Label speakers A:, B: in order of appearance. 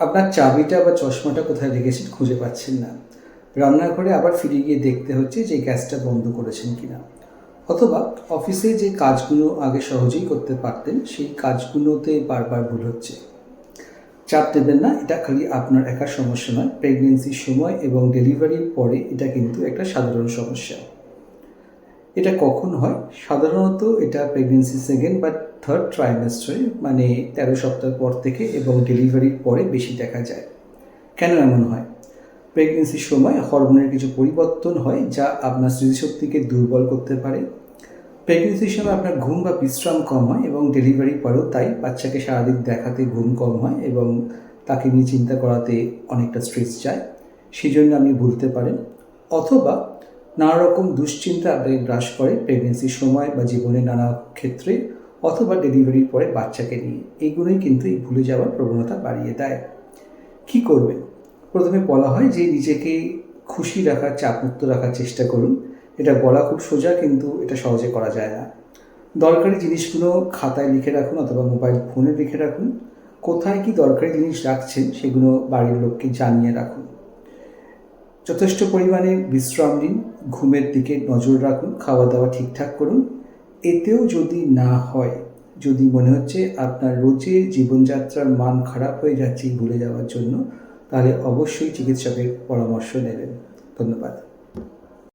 A: আপনার চাবিটা বা চশমাটা কোথায় রেখেছেন খুঁজে পাচ্ছেন না। রান্নাঘরে আবার ফিরে গিয়ে দেখতে হচ্ছে যে গ্যাসটা বন্ধ করেছেন কিনা। অথবা অফিসে যে কাজগুলো আগে সহজেই করতে পারতেন, সেই কাজগুলোতে বারবার ভুল হচ্ছে। চাপ দেবেন না, এটা খালি আপনার একার সমস্যা নয়। প্রেগনেন্সির সময় এবং ডেলিভারির পরে এটা কিন্তু একটা সাধারণ সমস্যা। এটা কখন হয়? সাধারণত এটা প্রেগনেন্সি সেকেন্ড বা থার্ড ট্রাইমেস্টারে মানে তেরো সপ্তাহ পর থেকে এবং ডেলিভারির পরে বেশি দেখা যায়। কেন এমন হয়? প্রেগনেন্সির সময় হরমোনের কিছু পরিবর্তন হয় যা আপনার স্মৃতিশক্তিকে দুর্বল করতে পারে। প্রেগনেন্সির সময় আপনার ঘুম বা বিশ্রাম কম হয় এবং ডেলিভারি পরেও তাই বাচ্চাকে সারাদিন দেখাতে ঘুম কম হয় এবং তাকে নিয়ে চিন্তা করাতে অনেকটা স্ট্রেস যায়। সেই জন্য আপনি ভুলতে পারেন। অথবা নানা রকম দুশ্চিন্তা আপনাকে গ্রাস করে প্রেগনেন্সির সময় বা জীবনের নানা ক্ষেত্রে অথবা ডেলিভারির পরে বাচ্চাকে নিয়ে। এইগুলোই কিন্তু এই ভুলে যাওয়ার প্রবণতা বাড়িয়ে দেয়। কি করবেন? প্রথমে বলা হয় যে নিজেকে খুশি রাখার, চাপমুক্ত রাখার চেষ্টা করুন। এটা বলা খুব সোজা কিন্তু এটা সহজে করা যায় না। দরকারি জিনিসগুলো খাতায় লিখে রাখুন অথবা মোবাইল ফোনে লিখে রাখুন। কোথায় কি দরকারি জিনিস রাখছেন সেগুলো বাড়ির লোককে জানিয়ে রাখুন। যথেষ্ট পরিমাণে বিশ্রাম নিন, ঘুমের দিকে নজর রাখুন খাওয়া দাওয়া ঠিকঠাক করুন। এতেও যদি না হয়, যদি মনে হচ্ছে আপনার রোজের জীবনযাত্রার মান খারাপ হয়ে যাচ্ছে ভুলে যাওয়ার জন্য, তাহলে অবশ্যই চিকিৎসকের পরামর্শ নেবেন। ধন্যবাদ।